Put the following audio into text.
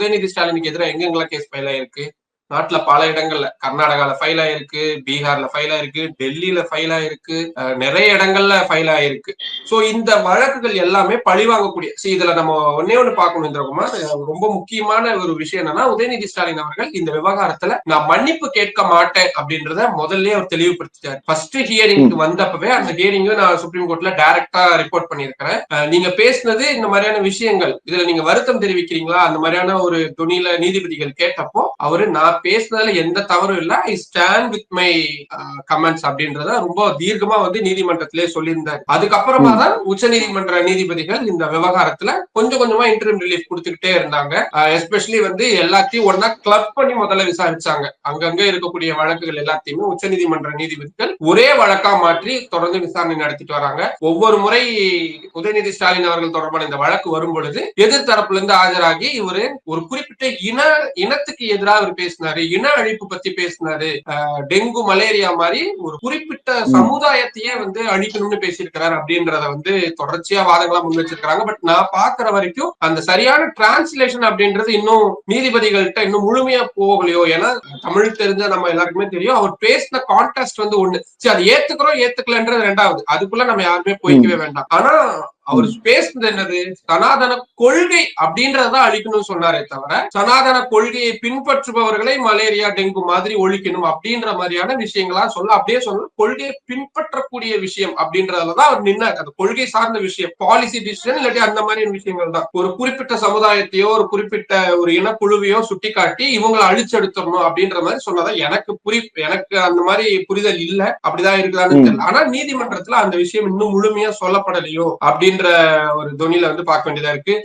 உதயநிதி ஸ்டாலினுக்கு எதிராக எங்கெங்கெல்லாம் கேஸ் ஃபைல் ஆயிருக்கு? நாட்டுல பல இடங்கள்ல. கர்நாடகால ஃபைல் ஆயிருக்கு பீகார்ல ஃபைல் ஆயிருக்கு டெல்லியில ஃபைல் ஆயிருக்கு நிறைய இடங்கள்ல ஃபைல் ஆயிருக்கு. சோ இந்த வழக்குகள் எல்லாமே பழிவாங்கக்கூடிய see இதுல நம்ம ஒன்னே ஒண்ணு பார்க்கணும் இந்திரகுமார். ரொம்ப முக்கியமான ஒரு விஷயம் என்னன்னா உதயநிதி ஸ்டாலின் அவர்கள் இந்த விவகாரத்துல நான் மன்னிப்பு கேட்க மாட்டேன் அப்படின்றத முதல்ல அவர் தெளிவுபடுத்திட்டார். ஃபர்ஸ்ட் ஹியரிங்க்கு வந்தப்பவே அந்த ஹியரிங்க நான் சுப்ரீம் கோர்ட்ல டைரக்டா ரிப்போர்ட் பண்ணியிருக்கிறேன். நீங்க பேசுனது இந்த மாதிரியான விஷயங்கள் இதுல நீங்க வருத்தம் தெரிவிக்கிறீங்களா? அந்த மாதிரியான ஒரு துணியில நீதிபதிகள் கேட்டப்போ அவரு நான் பேசுனதுல எந்த தவறும் இல்ல. I stand with my comments அப்படின்றத ரொம்ப தீர்க்கமா வந்து நீதிமன்றத்திலே சொல்லியிருந்தார். அதுக்கப்புறமா தான் உச்ச நீதிமன்ற நீதிபதிகள் இந்த விவகாரத்துல கொஞ்சம் கொஞ்சமா இன்டர்ம் ரிலீஃப் கொடுத்துக்கிட்டே இருந்தாங்க. Uh, எஸ்பெஷலி வந்து எல்லாத்தையும் ஒன்னா கிளப் பண்ணி முதல்ல விசாரிச்சாங்க. அங்கங்க இருக்கக்கூடிய வழக்குகள் எல்லாத்தையுமே உச்ச நீதிமன்ற நீதிபதிகள் ஒரே வழக்கா மாற்றி தொடர்ந்து விசாரணை நடத்திட்டு வராங்க. ஒவ்வொரு முறை உதயநிதி ஸ்டாலின் அவர்கள் தொடர்பான இந்த வழக்கு வரும் பொழுது எதிர்த்தரப்புல இருந்து ஆஜராகி இவரு ஒரு குறிப்பிட்ட இன இனத்துக்கு எதிராக அவர் இன அழிப்பு பத்தி பேசினாரு. டெங்கு மலேரியா மாதிரி ஒரு குறிப்பிட்ட சமுதாயத்தையே வந்து அழிக்கணும்னு பேசியிருக்கிறார் அப்படின்றத வந்து தொடர்ச்சியா வாதங்களா முன் வச்சிருக்காங்க பட் நான் பாக்குற வரைக்கும் அந்த சரியான டிரான்ஸ்லேஷன் அப்படின்றது இன்னும் நீதிபதிகள்கிட்ட இன்னும் முழுமையா போகலையோ? ஏன்னா தமிழ் தெரிஞ்ச நம்ம எல்லாருக்குமே தெரியும். அவர் பேசின கான்டெஸ்ட் வந்து ஒண்ணு. சரி அது ஏத்துக்கிறோம் ஏத்துக்கலன்றது ரெண்டாவது. அதுக்குள்ள நம்ம யாருமே போய்க்கவே வேண்டாம். ஆனா அவர் பேசுனது என்னது? சனாதன கொள்கை அப்படின்றதான் அழிக்கணும்னு சொன்னாரே தவிர சனாதன கொள்கையை பின்பற்றுபவர்களை மலேரியா டெங்கு மாதிரி ஒழிக்கணும் அப்படின்ற மாதிரியான விஷயங்களா சொல்ல அப்படியே சொல்ல கொள்கையை பின்பற்றக்கூடிய விஷயம் அப்படின்றதுலதான் அவர் நின்னார். அந்த கொள்கை சார்ந்த விஷயம். பாலிசி டிசிஷன் இல்லாட்டி அந்த மாதிரியான விஷயங்கள் தான். ஒரு குறிப்பிட்ட சமுதாயத்தையோ ஒரு குறிப்பிட்ட ஒரு இனக்குழுவையோ சுட்டி காட்டி இவங்களை அழிச்செடுத்துடணும் அப்படின்ற மாதிரி சொன்னதா எனக்கு புரி எனக்கு அந்த மாதிரி புரிதல் இல்ல. அப்படிதான் இருக்குதான்னு தெரியல. ஆனா நீதிமன்றத்துல அந்த விஷயம் இன்னும் முழுமையா சொல்லப்படலையோ அப்படின்ற ஒரு துணியில வந்து பார்க்க வேண்டியதா இருக்கு.